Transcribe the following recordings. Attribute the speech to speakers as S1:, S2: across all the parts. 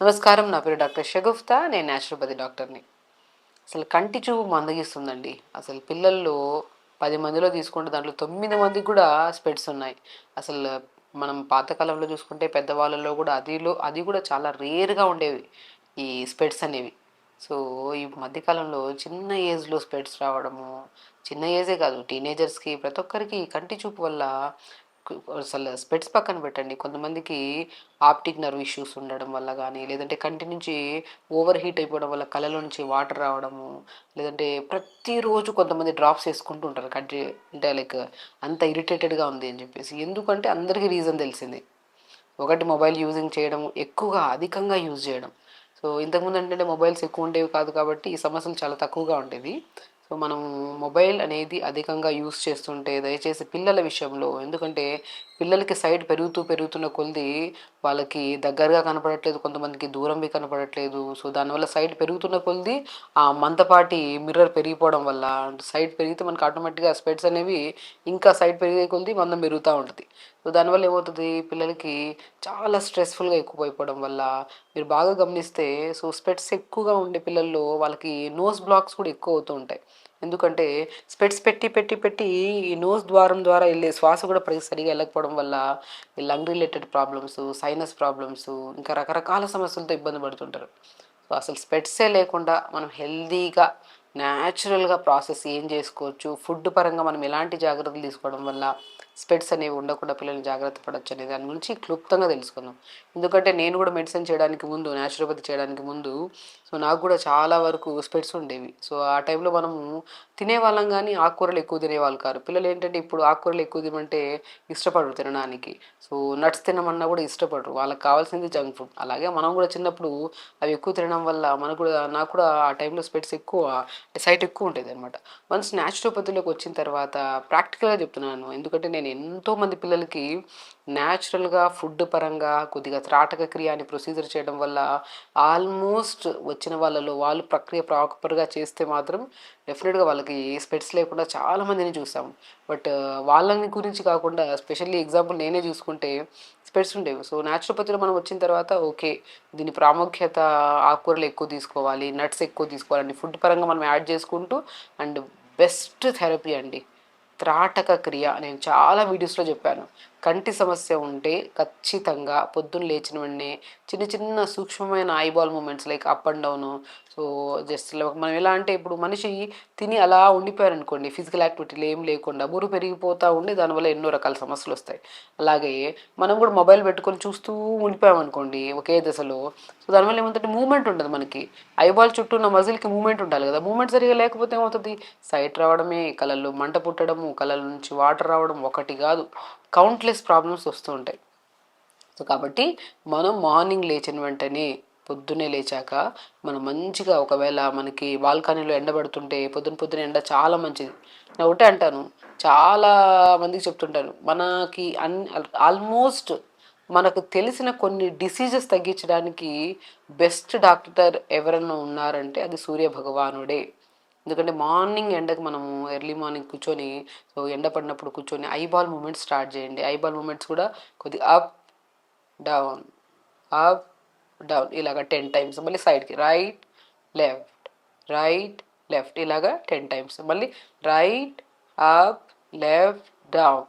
S1: నమస్కారం నా పేరు డాక్టర్ షగుఫ్తా నేను న్యాచురోపతి డాక్టర్ని. అసలు కంటి చూపు మందగిస్తుందండి. అసలు పిల్లల్లో పది మందిలో తీసుకుంటే దాంట్లో తొమ్మిది మందికి కూడా స్పెడ్స్ ఉన్నాయి. అసలు మనం పాతకాలంలో చూసుకుంటే పెద్దవాళ్ళలో కూడా అదిలో అది కూడా చాలా రేర్గా ఉండేవి ఈ స్పెడ్స్ అనేవి. సో ఈ మధ్యకాలంలో చిన్న ఏజ్లో స్పెడ్స్ రావడము చిన్న ఏజే కాదు టీనేజర్స్కి ప్రతి ఒక్కరికి కంటి చూపు వల్ల అసలు స్పెట్స్ పక్కన పెట్టండి. కొంతమందికి ఆప్టిక్ నర్వ్ ఇష్యూస్ ఉండడం వల్ల కానీ లేదంటే కంటి నుంచి ఓవర్ హీట్ అయిపోవడం వల్ల కళ్ళలో నుంచి వాటర్ రావడము లేదంటే ప్రతిరోజు కొంతమంది డ్రాప్స్ వేసుకుంటూ ఉంటారు. కంటి అంటే లైక్ అంత ఇరిటేటెడ్గా ఉంది అని చెప్పేసి. ఎందుకంటే అందరికీ రీజన్ తెలిసింది. ఒకటి మొబైల్ యూజింగ్ చేయడం ఎక్కువగా అధికంగా యూజ్ చేయడం. సో ఇంతకుముందు అంటే మొబైల్స్ ఎక్కువ ఉండేవి కాదు కాబట్టి ఈ సమస్యలు చాలా తక్కువగా ఉండేవి. సో మనం మొబైల్ అనేది అధికంగా యూస్ చేస్తుంటే దయచేసి పిల్లల విషయంలో ఎందుకంటే పిల్లలకి సైడ్ పెరుగుతూ పెరుగుతున్న కొలది వాళ్ళకి దగ్గరగా కనపడట్లేదు కొంతమందికి దూరంవి కనపడట్లేదు. సో దానివల్ల సైడ్ పెరుగుతున్న కొలది ఆ మందపాటి మిర్రర్ పెరిగిపోవడం వల్ల సైడ్ పెరిగితే మనకి ఆటోమేటిక్గా స్పెడ్స్ అనేవి ఇంకా సైడ్ పెరిగే కొలది మందం పెరుగుతూ ఉంటుంది. సో దానివల్ల ఏమవుతుంది? పిల్లలకి చాలా స్ట్రెస్ఫుల్గా ఎక్కువ అయిపోవడం వల్ల మీరు బాగా గమనిస్తే సో స్పెట్స్ ఎక్కువగా ఉండే పిల్లల్లో వాళ్ళకి నోస్ బ్లాక్స్ కూడా ఎక్కువ అవుతూ ఉంటాయి. ఎందుకంటే స్పెట్స్ పెట్టి పెట్టి పెట్టి ఈ నోస్ ద్వారం ద్వారా వెళ్ళే శ్వాస కూడా సరిగా వెళ్ళకపోవడం వల్ల ఈ lung related problems sinus problems ఇంకా రకరకాల సమస్యలతో ఇబ్బంది పడుతుంటారు. సో అసలు స్పెట్సే లేకుండా మనం హెల్దీగా న్యాచురల్గా ప్రాసెస్ ఏం చేసుకోవచ్చు? ఫుడ్ పరంగా మనం ఎలాంటి జాగ్రత్తలు తీసుకోవడం వల్ల స్పెట్స్ అనేవి ఉండకుండా పిల్లల్ని జాగ్రత్త పడవచ్చు అనే దాని గురించి క్లుప్తంగా తెలుసుకుందాం. ఎందుకంటే నేను కూడా మెడిసిన్ చేయడానికి ముందు న్యాచురోపతి చేయడానికి ముందు సో నాకు కూడా చాలా వరకు స్పెట్స్ ఉండేవి. సో ఆ టైంలో మనము తినేవాళ్ళం కానీ ఆకుకూరలు ఎక్కువ తినేవాళ్ళు కాదు. పిల్లలు ఏంటంటే ఇప్పుడు ఆకుకూరలు ఎక్కువ తినమంటే ఇష్టపడరు తినడానికి. సో నట్స్ తినమన్నా కూడా ఇష్టపడరు. వాళ్ళకి కావాల్సింది జంక్ ఫుడ్. అలాగే మనం కూడా చిన్నప్పుడు అవి ఎక్కువ తినడం వల్ల మనకు కూడా నాకు కూడా ఆ టైంలో స్పెట్స్ ఎక్కువ సైట్ ఎక్కువ ఉంటుంది అనమాట వన్స్ న్యాచురోపతిలోకి వచ్చిన తర్వాత ప్రాక్టికల్గా చెప్తున్నాను. ఎందుకంటే నేను నేను ఎంతోమంది పిల్లలకి న్యాచురల్గా ఫుడ్ పరంగా కొద్దిగా త్రాటక క్రియ అని ప్రొసీజర్ చేయడం వల్ల ఆల్మోస్ట్ వచ్చిన వాళ్ళలో వాళ్ళు ప్రక్రియ ప్రాపర్గా చేస్తే మాత్రం డెఫినెట్గా వాళ్ళకి స్పెట్స్ లేకుండా చాలామందిని చూసాము బట్ వాళ్ళని గురించి కాకుండా స్పెషల్లీ ఎగ్జాంపుల్ నేనే చూసుకుంటే స్పెట్స్ ఉండేవి. సో న్యాచురోపతిలో మనం వచ్చిన తర్వాత ఓకే దీని ప్రాముఖ్యత ఆకుకూరలు ఎక్కువ తీసుకోవాలి నట్స్ ఎక్కువ తీసుకోవాలండి ఫుడ్ పరంగా మనం యాడ్ చేసుకుంటూ అండ్ బెస్ట్ థెరపీ అండి. త్రాటక క్రియ. నేను చాలా వీడియోస్లో చెప్పాను. కంటి సమస్య ఉంటే ఖచ్చితంగా పొద్దున్న లేచిన వెంటనే చిన్న చిన్న సూక్ష్మమైన eyeball movements like up and down so just మనం ఎలా అంటే ఇప్పుడు మనిషి తిని అలా ఉండిపోయారనుకోండి ఫిజికల్ యాక్టివిటీలు ఏం లేకుండా బురు పెరిగిపోతూ ఉండి దానివల్ల ఎన్నో రకాల సమస్యలు వస్తాయి. అలాగే మనం కూడా మొబైల్ పెట్టుకొని చూస్తూ ఉండిపోయామనుకోండి ఒకే దశలో సో దానివల్ల ఏమంటే మూమెంట్ ఉండదు మనకి. ఐబాల్ చుట్టూ ఉన్న మజిల్కి మూమెంట్ ఉండాలి కదా. మూమెంట్ సరిగా లేకపోతే ఏమవుతుంది? సైట్ రావడమే కళలు మంట పుట్టడము కళల నుంచి వాటర్ రావడం ఒకటి కాదు. కౌంట్లెస్ ప్రాబ్లమ్స్ వస్తూ ఉంటాయి. సో కాబట్టి మనం మార్నింగ్ లేచిన వెంటనే పొద్దున్నే లేచాక మనం మంచిగా ఒకవేళ మనకి బాల్కనీలో ఎండబడుతుంటే పొద్దున పొద్దున ఎండ చాలా మంచిది. నేను ఒకటే అంటాను చాలా మందికి చెప్తుంటాను మనకి అన్ ఆల్మోస్ట్ మనకు తెలిసిన కొన్ని డిసీజెస్ తగ్గించడానికి బెస్ట్ డాక్టర్ ఎవరైనా ఉన్నారంటే అది సూర్య భగవానుడే. ఎందుకంటే మార్నింగ్ ఎండకు మనము ఎర్లీ మార్నింగ్ కూర్చొని సో ఎండ పడినప్పుడు కూర్చొని ఐబాల్ మూమెంట్స్ స్టార్ట్ చేయండి. ఐబాల్ మూమెంట్స్ కూడా కొద్దిగా అప్ డౌన్ అప్ డౌన్. ఇలాగ టెన్ టైమ్స్. మళ్ళీ సైడ్కి రైట్ లెఫ్ట్ రైట్ లెఫ్ట్. ఇలాగ టెన్ టైమ్స్. మళ్ళీ right up left down.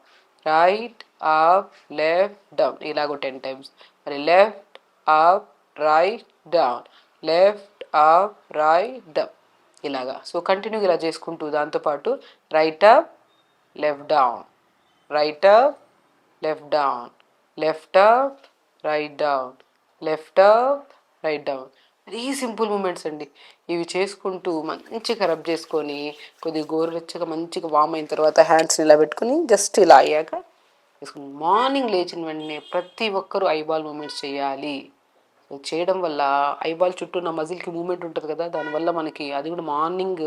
S1: Right up left down. ఇలాగో టెన్ టైమ్స్. మరి left up right down. Left up right down. ఇలాగా. సో కంటిన్యూ ఇలా చేసుకుంటూ దాంతోపాటు right up left down right up left down left up right down left up right down very simple movements అండి. ఇవి చేసుకుంటూ మంచిగా rub చేసుకొని కొద్దిగా గోరువెచ్చగా మంచిగా వామ్ అయిన తర్వాత హ్యాండ్స్ని ఇలా పెట్టుకుని జస్ట్ ఇలా అయ్యాక వేసుకుని మార్నింగ్ లేచిన వెంటనే ప్రతి ఒక్కరూ ఐబాల్ మూమెంట్స్ చేయాలి. చేయడం వల్ల ఐబాల్ చుట్టూ ఉన్న మజిల్కి మూమెంట్ ఉంటుంది కదా దానివల్ల మనకి అది కూడా మార్నింగ్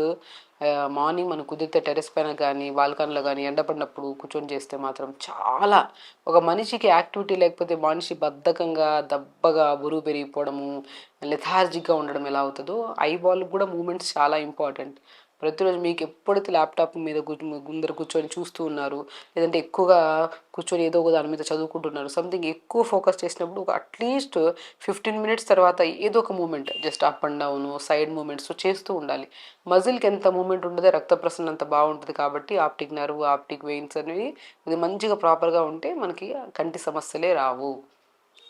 S1: మార్నింగ్ మనం కుదిరితే టెరెస్ పైన కానీ బాల్కనీలో కానీ ఎండపడినప్పుడు కూర్చొని చేస్తే మాత్రం చాలా ఒక మనిషికి యాక్టివిటీ లేకపోతే మనిషి బద్ధకంగా దబ్బగా బరువు పెరిగిపోవడము లెథార్జిక్గా ఉండడం ఎలా అవుతుందో ఐబాల్ కూడా మూమెంట్స్ చాలా ఇంపార్టెంట్. ప్రతిరోజు మీకు ఎప్పుడైతే ల్యాప్టాప్ మీద ముందర కూర్చొని చూస్తూ ఉన్నారు లేదంటే ఎక్కువగా కూర్చొని ఏదో ఒక దాని మీద చదువుకుంటున్నారు సంథింగ్ ఎక్కువ ఫోకస్ చేసినప్పుడు ఒక అట్లీస్ట్ ఫిఫ్టీన్ మినిట్స్ తర్వాత ఏదో ఒక moment just up and down side movements చేస్తూ ఉండాలి. మజిల్కి ఎంత మూమెంట్ ఉండదో రక్త ప్రసరణ అంత బాగుంటుంది కాబట్టి ఆప్టిక్ నర్వ్ ఆప్టిక్ వెయిన్స్ అనేవి ఇది మంచిగా ప్రాపర్గా ఉంటే మనకి కంటి సమస్యలే రావు.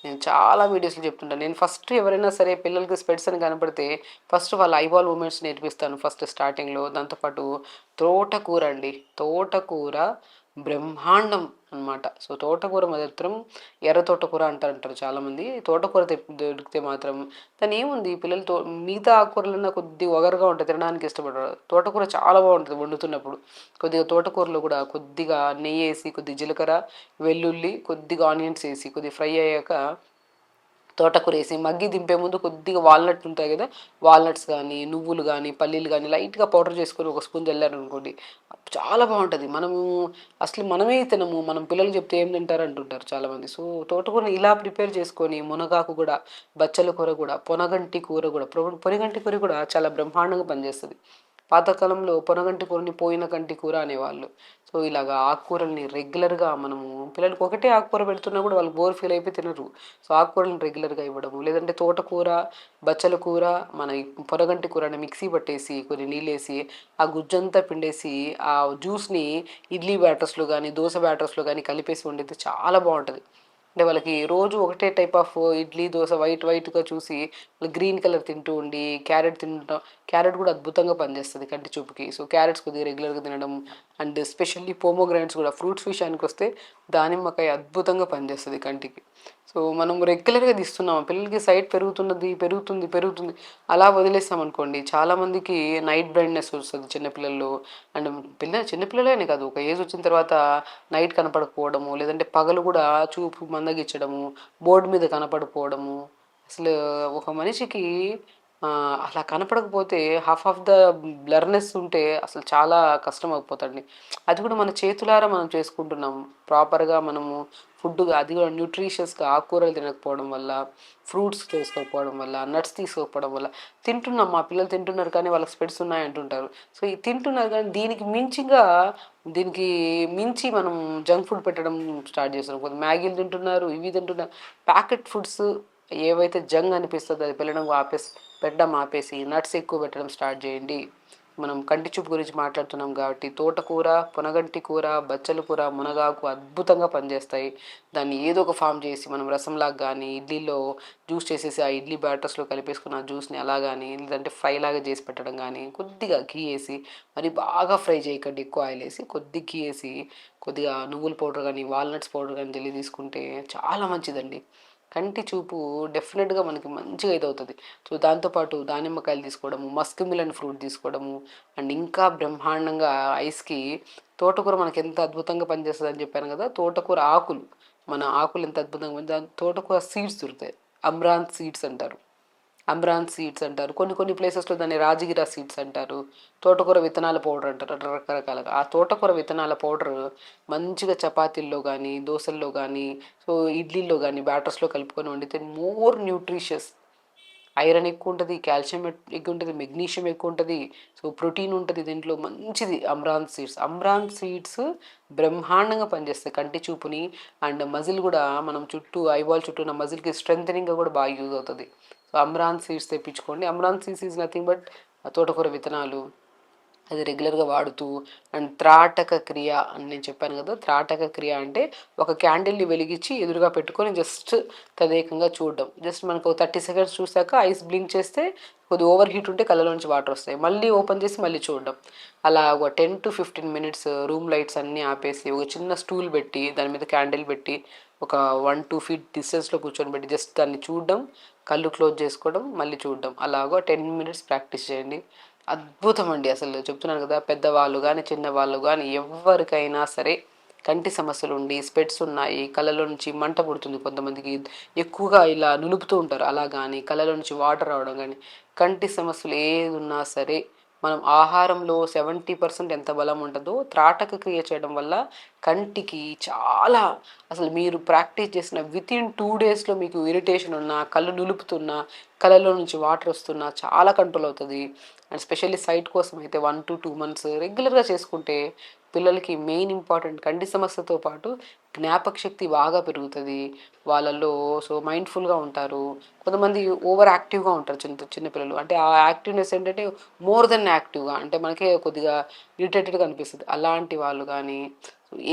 S1: నేను చాలా వీడియోస్లో చెప్తుంటాను. నేను ఫస్ట్ ఎవరైనా సరే పిల్లలకి స్పెట్స్ అని కనపడితే ఫస్ట్ వాళ్ళ ఐబాల్ మూమెంట్స్ నేర్పిస్తాను ఫస్ట్ స్టార్టింగ్లో. దాంతోపాటు తోటకూర అండి. తోటకూర బ్రహ్మాండం అన్నమాట. సో తోటకూర మాత్రం ఎర్ర తోటకూర అంటారంటారు చాలామంది. తోటకూర తెప్పి దొరికితే మాత్రం దాని ఏముంది? పిల్లలు తో మిగతా ఆకుకూరలన్నా కొద్ది ఒగరుగా ఉంటాయి తినడానికి ఇష్టపడరు. తోటకూర చాలా బాగుంటుంది వండుతున్నప్పుడు. కొద్దిగా తోటకూరలో కూడా కొద్దిగా నెయ్యి వేసి కొద్ది జీలకర్ర వెల్లుల్లి కొద్దిగా ఆనియన్స్ వేసి కొద్దిగా ఫ్రై అయ్యాక తోటకూర వేసి మగ్గి దింపే ముందు కొద్దిగా వాల్నట్స్ ఉంటాయి కదా వాల్నట్స్ కానీ నువ్వులు కానీ పల్లీలు కానీ లైట్గా పౌడర్ చేసుకొని ఒక స్పూన్ చల్లారనుకోండి చాలా బాగుంటుంది. మనము అసలు మనమే తినము మనం పిల్లలు చెప్తే ఏం తింటారు అంటుంటారు చాలామంది. సో తోటకూర ఇలా ప్రిపేర్ చేసుకొని మునగాకు కూడా బచ్చల కూర కూడా పొనగంటి కూర కూడా పొనగంటి కూర కూడా చాలా బ్రహ్మాండంగా పనిచేస్తుంది. పాతకాలంలో పొనగంటి కూరని పోయిన కంటి కూర అనేవాళ్ళు. సో ఇలాగా ఆకుకూరల్ని రెగ్యులర్గా మనము పిల్లలకి ఒకటే ఆకుకూర పెడుతున్నా కూడా వాళ్ళు బోర్ ఫీల్ అయిపోయి తినరు. సో ఆకుకూరలను రెగ్యులర్గా ఇవ్వడము. లేదంటే తోటకూర బచ్చల కూర మన పొనగంటి కూర కూరని మిక్సీ పట్టేసి కొన్ని నీళ్ళేసి ఆ గుజ్జంతా పిండేసి ఆ జ్యూస్ని ఇడ్లీ బ్యాటర్స్లో కానీ దోశ బ్యాటర్స్లో కానీ కలిపేసి వండితే చాలా బాగుంటుంది. అంటే వాళ్ళకి రోజు ఒకటే type of idli dosa white వైట్గా చూసి వాళ్ళు గ్రీన్ కలర్ తింటూ ఉండి క్యారెట్ తింటాం క్యారెట్ కూడా అద్భుతంగా పనిచేస్తుంది కంటి చూపుకి. సో క్యారెట్స్ కొద్దిగా రెగ్యులర్గా తినడం అండ్ స్పెషల్లీ పోమోగ్రానైట్స్ కూడా ఫ్రూట్స్ విషయానికి వస్తే దానిమ్మకాయ అద్భుతంగా పనిచేస్తుంది కంటికి. సో మనం రెగ్యులర్గా తీస్తున్నాం. పిల్లలకి సైట్ పెరుగుతున్నది పెరుగుతుంది పెరుగుతుంది. అలా వదిలేస్తాం అనుకోండి చాలామందికి నైట్ బ్లైండ్నెస్ వస్తుంది చిన్నపిల్లలు అండ్ పిల్ల చిన్నపిల్లలనే కాదు ఒక ఏజ్ వచ్చిన తర్వాత నైట్ కనపడకపోవడము లేదంటే పగలు కూడా చూపు మందగించడము బోర్డు మీద కనపడకపోవడము అసలు ఒక మనిషికి అలా కనపడకపోతే హాఫ్ ఆఫ్ ద బ్లర్నెస్ ఉంటే అసలు చాలా కష్టం అయిపోతుంది అది కూడా మన చేతులారా మనం చేసుకుంటున్నాం. ప్రాపర్గా మనము ఫుడ్ అది కూడా న్యూట్రిషియస్గా ఆకుకూరలు తినకపోవడం వల్ల ఫ్రూట్స్ తీసుకోకపోవడం వల్ల నట్స్ తీసుకోకపోవడం వల్ల తింటున్నాం. మా పిల్లలు తింటున్నారు కానీ వాళ్ళకి స్పెడ్స్ ఉన్నాయి అంటుంటారు. సో ఈ తింటున్నారు కానీ దీనికి మించిగా దీనికి మించి మనం జంక్ ఫుడ్ పెట్టడం స్టార్ట్ చేస్తున్నాం. కొంత మ్యాగీలు తింటున్నారు ఇవి తింటున్నారు. ప్యాకెట్ ఫుడ్స్ ఏవైతే జంగ్ అనిపిస్తుందో అది పిల్లడం ఆపేసి పెట్టడం ఆపేసి నట్స్ ఎక్కువ పెట్టడం స్టార్ట్ చేయండి. మనం కంటి చూపు గురించి మాట్లాడుతున్నాం కాబట్టి తోటకూర పునగంటి కూర బచ్చల కూర మునగాకు అద్భుతంగా పనిచేస్తాయి. దాన్ని ఏదో ఒక ఫామ్ చేసి మనం రసంలాగా కానీ ఇడ్లీలో జ్యూస్ చేసేసి ఆ ఇడ్లీ బ్యాటర్స్లో కలిపేసుకున్న ఆ జ్యూస్ని అలా కానీ లేదంటే ఫ్రై లాగా చేసి పెట్టడం కానీ కొద్దిగా ఘీ వేసి మరి బాగా ఫ్రై చేయకండి. ఎక్కువ ఆయిల్ వేసి కొద్ది ఘీ వేసి కొద్దిగా నువ్వుల పౌడర్ కానీ వాల్నట్స్ పౌడర్ కానీ జల్లి తీసుకుంటే చాలా మంచిదండి. కంటి చూపు డెఫినెట్గా మనకి మంచిగా ఇదవుతుంది. సో దాంతోపాటు దానిమ్మకాయలు తీసుకోవడము మస్క్ మిలన్ ఫ్రూట్ తీసుకోవడము అండ్ ఇంకా బ్రహ్మాండంగా ఐస్కి తోటకూర మనకి ఎంత అద్భుతంగా పనిచేస్తుంది అని చెప్పాను కదా తోటకూర ఆకులు మన ఆకులు ఎంత అద్భుతంగా పనిచే దాని తోటకూర సీడ్స్ దొరుకుతాయి. అమ్రాన్ సీడ్స్ అంటారు. అమ్రాన్ సీడ్స్ అంటారు. కొన్ని కొన్ని ప్లేసెస్లో దాన్ని రాజగిరా సీడ్స్ అంటారు. తోటకూర విత్తనాల పౌడర్ అంటారు. అట్లా రకరకాలుగా. ఆ తోటకూర విత్తనాల పౌడర్ మంచిగా చపాతీల్లో కానీ దోశల్లో కానీ సో ఇడ్లీల్లో కానీ బ్యాటర్స్లో కలుపుకొని వండితే మోర్ న్యూట్రిషియస్ ఐరన్ ఎక్కువ ఉంటుంది కాల్షియం ఎక్కువ ఉంటుంది మెగ్నీషియం ఎక్కువ ఉంటుంది సో ప్రోటీన్ ఉంటుంది దీంట్లో. మంచిది అమ్రాన్ సీడ్స్. అమ్రాన్ సీడ్స్ బ్రహ్మాండంగా పనిచేస్తాయి. కంటి చూపుని అండ్ మజిల్ కూడా మనం చుట్టూ ఐబాల్ చుట్టూ ఉన్న మజిల్కి స్ట్రెంగ్ కూడా బాగా యూజ్ అవుతుంది. So amaranth seeds తెప్పించుకోండి. Amaranth seeds is nothing but తోటకూర విత్తనాలు అది రెగ్యులర్గా వాడుతూ అండ్ త్రాటక క్రియ అని నేను చెప్పాను కదా త్రాటక క్రియ అంటే ఒక క్యాండిల్ని వెలిగించి ఎదురుగా పెట్టుకొని జస్ట్ తదేకంగా చూడడం. జస్ట్ మనకు ఒక థర్టీ సెకండ్స్ చూసాక ఐస్ బ్లింక్ చేస్తే కొద్ది ఓవర్ హీట్ ఉంటే కళ్ళలో నుంచి వాటర్ వస్తాయి. మళ్ళీ ఓపెన్ చేసి మళ్ళీ చూడడం. అలా ఒక ten to fifteen minutes room lights అన్నీ ఆపేసి ఒక చిన్న స్టూల్ పెట్టి దాని మీద క్యాండిల్ పెట్టి ఒక వన్ టూ ఫీట్ డిస్టెన్స్లో కూర్చొని పెట్టి జస్ట్ దాన్ని చూడడం కళ్ళు క్లోజ్ చేసుకోవడం మళ్ళీ చూడడం. అలాగో టెన్ మినిట్స్ ప్రాక్టీస్ చేయండి. అద్భుతం అండి అసలు. చెప్తున్నాను కదా పెద్దవాళ్ళు కానీ చిన్నవాళ్ళు కానీ ఎవరికైనా సరే కంటి సమస్యలు ఉండి స్పెట్స్ ఉన్నాయి కళ్ళలో నుంచి మంట పుడుతుంది కొంతమందికి. ఎక్కువగా ఇలా నులుపుతూ ఉంటారు. అలా కానీ కళ్ళలో నుంచి వాటర్ రావడం కానీ కంటి సమస్యలు ఏది ఉన్నా సరే మనం ఆహారంలో సెవెంటీ పర్సెంట్ ఎంత బలం ఉంటుందో త్రాటక క్రియ చేయడం వల్ల కంటికి చాలా అసలు మీరు ప్రాక్టీస్ చేసిన విత్ ఇన్ టూ డేస్లో మీకు ఇరిటేషన్ ఉన్నా కళ్ళు నులుపుతున్నా కళ్ళలో నుంచి వాటర్ వస్తున్నా చాలా కంట్రోల్ అవుతుంది. అండ్ స్పెషల్లీ సైట్ కోసం అయితే వన్ టు టూ మంత్స్ రెగ్యులర్గా చేసుకుంటే పిల్లలకి మెయిన్ ఇంపార్టెంట్ కంటి సమస్యతో పాటు జ్ఞాపక శక్తి బాగా పెరుగుతుంది. వాళ్ళల్లో సో మైండ్ఫుల్గా ఉంటారు. కొంతమంది ఓవర్ యాక్టివ్గా ఉంటారు చిన్న చిన్నపిల్లలు అంటే ఆ యాక్టివ్నెస్ ఏంటంటే మోర్ దెన్ యాక్టివ్గా అంటే మనకే కొద్దిగా ఇరిటేటెడ్గా అనిపిస్తుంది. అలాంటి వాళ్ళు కానీ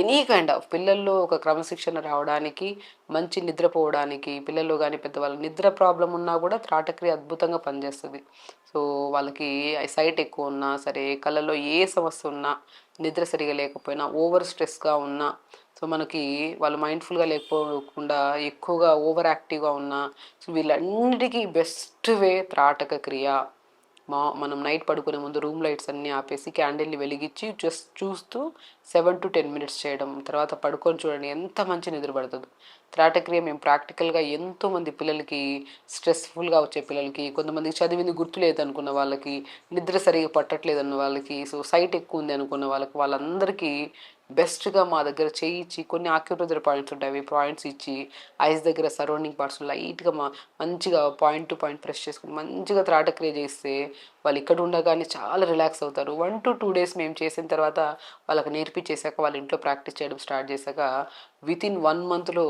S1: ఎనీ కైండ్ ఆఫ్ పిల్లల్లో ఒక క్రమశిక్షణ రావడానికి మంచి నిద్రపోవడానికి పిల్లల్లో కానీ పెద్దవాళ్ళు నిద్ర ప్రాబ్లం ఉన్నా కూడా త్రాటక్రియ అద్భుతంగా పనిచేస్తుంది. సో వాళ్ళకి సైట్ ఎక్కువ ఉన్నా సరే కళ్ళలో ఏ సమస్య ఉన్నా నిద్ర సరిగా లేకపోయినా ఓవర్ స్ట్రెస్గా ఉన్నా సో మనకి వాళ్ళు మైండ్ఫుల్గా లేకపోకుండా ఎక్కువగా ఓవర్ యాక్టివ్గా ఉన్నా సో వీళ్ళన్నిటికీ బెస్ట్ వే త్రాటక క్రియ. మా మనం నైట్ పడుకునే ముందు రూమ్ లైట్స్ అన్నీ ఆపేసి క్యాండిల్ని వెలిగించి జస్ట్ చూస్తూ సెవెన్ టు టెన్ మినిట్స్ చేయడం తర్వాత పడుకొని చూడండి ఎంత మంచి నిద్ర పడుతుంది. త్రాటక్రియ మేము ప్రాక్టికల్గా ఎంతోమంది పిల్లలకి స్ట్రెస్ఫుల్గా వచ్చే పిల్లలకి కొంతమందికి చదివింది గుర్తులేదు అనుకున్న వాళ్ళకి నిద్ర సరిగా పట్టట్లేదు అన్న వాళ్ళకి సో సైట్ ఎక్కువ ఉంది అనుకున్న వాళ్ళకి వాళ్ళందరికీ బెస్ట్గా మా దగ్గర చేయించి కొన్ని ఆక్యుప్రెజర్ పాయింట్స్ ఉంటాయి. అవి పాయింట్స్ ఇచ్చి ఐస్ దగ్గర సరౌండింగ్ పార్ట్స్ లైట్గా మా మంచిగా పాయింట్ టు పాయింట్ ప్రెస్ చేసుకుని మంచిగా త్రాటక్రియ చేస్తే వాళ్ళు ఇక్కడ ఉండగానే చాలా రిలాక్స్ అవుతారు. వన్ టు టూ డేస్ మేము చేసిన తర్వాత వాళ్ళకి నేర్పించేసాక వాళ్ళ ఇంట్లో ప్రాక్టీస్ చేయడం స్టార్ట్ చేశాక విత్ ఇన్ వన్ మంత్లో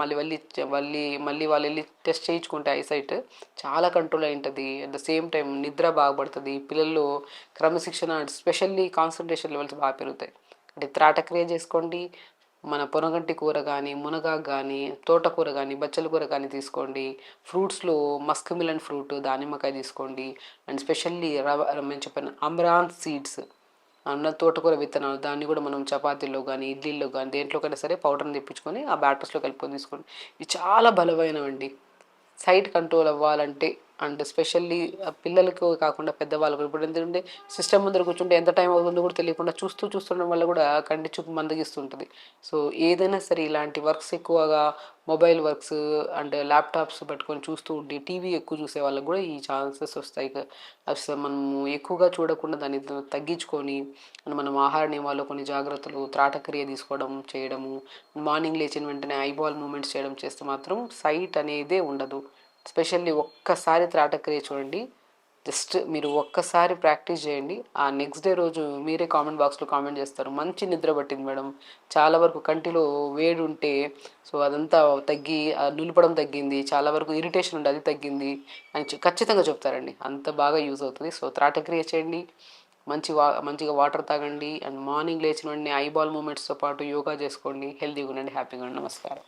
S1: మళ్ళీ వెళ్ళి మళ్ళీ మళ్ళీ వాళ్ళు వెళ్ళి టెస్ట్ చేయించుకుంటే ఐసైట్ చాలా కంట్రోల్ అయి ఉంటుంది. అట్ ద సేమ్ టైం నిద్ర బాగుపడుతుంది పిల్లల్లో క్రమశిక్షణ స్పెషల్లీ కాన్సన్ట్రేషన్ లెవెల్స్ బాగా పెరుగుతాయి. అంటే త్రాటక్రియ చేసుకోండి. మన పొనగంటి కూర కానీ మునగాకు కానీ తోటకూర కానీ బచ్చల కూర కానీ తీసుకోండి. ఫ్రూట్స్లో మస్క్ మిలన్ ఫ్రూట్ దానిమ్మకాయ తీసుకోండి. అండ్ స్పెషల్లీ రవ మేము చెప్పిన అమ్రాన్ సీడ్స్ అన్న తోటకూర విత్తనాలు దాన్ని కూడా మనం చపాతీల్లో కానీ ఇడ్లీల్లో కానీ దేంట్లోకైనా సరే పౌడర్ని తెప్పించుకొని ఆ బ్యాటర్స్లో కలుపుకొని తీసుకోండి ఇవి చాలా బలమైనవండి. సైట్ కంట్రోల్ అవ్వాలంటే అండ్ స్పెషల్లీ పిల్లలకు కాకుండా పెద్దవాళ్ళకు ఇప్పుడు ఎందుకంటే సిస్టమ్ ముందర కూర్చుంటే ఎంత టైం అవుతుందో కూడా తెలియకుండా చూస్తూ చూస్తుండడం వల్ల కూడా కంటి చూపు మందగిస్తుంటుంది. సో ఏదైనా సరే ఇలాంటి వర్క్స్ ఎక్కువగా మొబైల్ వర్క్స్ అండ్ ల్యాప్టాప్స్ పెట్టుకొని చూస్తూ ఉండి టీవీ ఎక్కువ చూసే వాళ్ళకి కూడా ఈ ఛాన్సెస్ వస్తాయి. అసలు మనము ఎక్కువగా చూడకుండా దాన్ని తగ్గించుకొని మనం ఆహార నియమాల్లో కొన్ని జాగ్రత్తలు త్రాటక్రియ తీసుకోవడం చేయడము మార్నింగ్ లేచిన వెంటనే ఐబాల్ మూమెంట్స్ చేయడం చేస్తే మాత్రం సైట్ అనేదే ఉండదు. స్పెషల్లీ ఒక్కసారి త్రాటక్రియ చూడండి. జస్ట్ మీరు ఒక్కసారి ప్రాక్టీస్ చేయండి. ఆ నెక్స్ట్ డే రోజు మీరే కామెంట్ బాక్స్లో కామెంట్ చేస్తారు. మంచి నిద్ర పట్టింది మేడం. చాలా వరకు కంటిలో వేడి ఉంటే సో అదంతా తగ్గి నులపడం తగ్గింది. చాలా వరకు ఇరిటేషన్ ఉండే అది తగ్గింది అని ఖచ్చితంగా చెప్తారండి. అంత బాగా యూజ్ అవుతుంది. సో త్రాటక్రియ చేయండి. మంచి వా మంచిగా వాటర్ తాగండి. అండ్ మార్నింగ్ లేచిన వెంటనే ఐబాల్ మూమెంట్స్తో పాటు యోగా చేసుకోండి. హెల్తీగా ఉండండి. హ్యాపీగా ఉండండి. నమస్కారం.